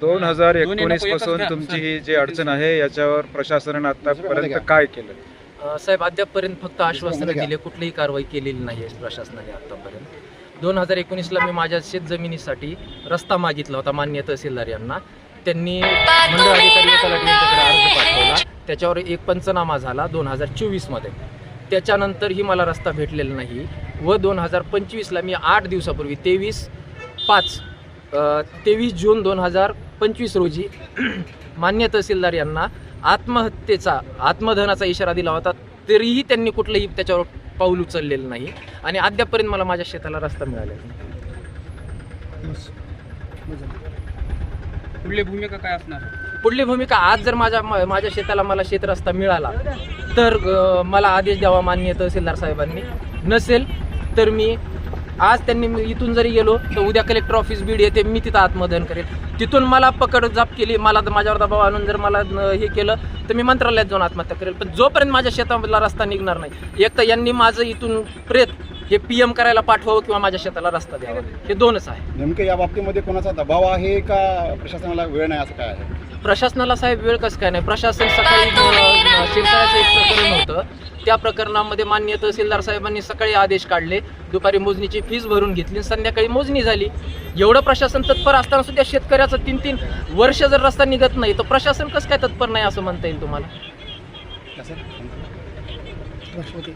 दोन हजार एकोणीसपासून. तुमची ही जी अडचण आहे याच्यावर प्रशासनाने आतापर्यंत काय केलं? साहेब अद्यापपर्यंत फक्त आश्वासनं दिले कुठलीही कारवाई केलेली नाही आहे प्रशासनाने आतापर्यंत. दोन हजार एकोणीसला मी माझ्या शेतजमिनीसाठी रस्ता मागितला होता मान्य तहसीलदार यांना. त्यांनी मंडळ अधिकारी यांच्याकडे अर्ज पाठवला. त्याच्यावर एक पंचनामा झाला दोन हजार चोवीसमध्ये. त्याच्यानंतरही मला रस्ता भेटलेला नाही. व दोन हजार पंचवीसला मी आठ दिवसापूर्वी तेवीस पाच तेवीस जून दोन हजार पंचवीस रोजी मान्य तहसीलदार यांना आत्महत्येचा आत्मधनाचा इशारा दिला होता तरीही त्यांनी कुठलंही त्याच्यावर पाऊल उचललेलं नाही. आणि अद्यापपर्यंत मला माझ्या शेताला रस्ता मिळालेला नाही. पुढली भूमिका काय असणार? पुढली भूमिका आज जर माझ्या माझ्या शेताला मला शेत रस्ता मिळाला तर मला आदेश द्यावा मान्य तहसीलदार साहेबांनी. नसेल तर मी आज त्यांनी मी इथून जरी गेलो तर उद्या कलेक्टर ऑफिस बीड येते मी तिथं आत्मदहन करेल तिथून मला पकड जाप केली मला माझ्यावर दबाव आणून जर मला हे केलं तर मी मंत्रालयात जाऊन आत्महत्या करेल. पण जोपर्यंत माझ्या शेतामधला रस्ता निघणार नाही एक तर यांनी माझं इथून प्रेत हे पी एम करायला पाठवावं किंवा माझ्या शेताला रस्ता द्यावा. हे दोनच आहे. नेमकं या बाबतीमध्ये कोणाचा दबाव आहे का प्रशासनाला वेळ नाही असं काय आहे? प्रशासनाला साहेब वेळ कसं काय नाही? प्रशासन सकाळी शिरसाळ्याचं एक प्रकरण होतं. त्या प्रकरणामध्ये मान्य तहसीलदार साहेबांनी सकाळी आदेश काढले. दुपारी मोजणीची फीस भरून घेतली संध्याकाळी मोजणी झाली. एवढं प्रशासन तत्पर असताना सुद्धा शेतकऱ्याचं तीन तीन वर्ष जर रस्ता निघत नाही तर प्रशासन कसं काय तत्पर नाही असं म्हणता येईल तुम्हाला?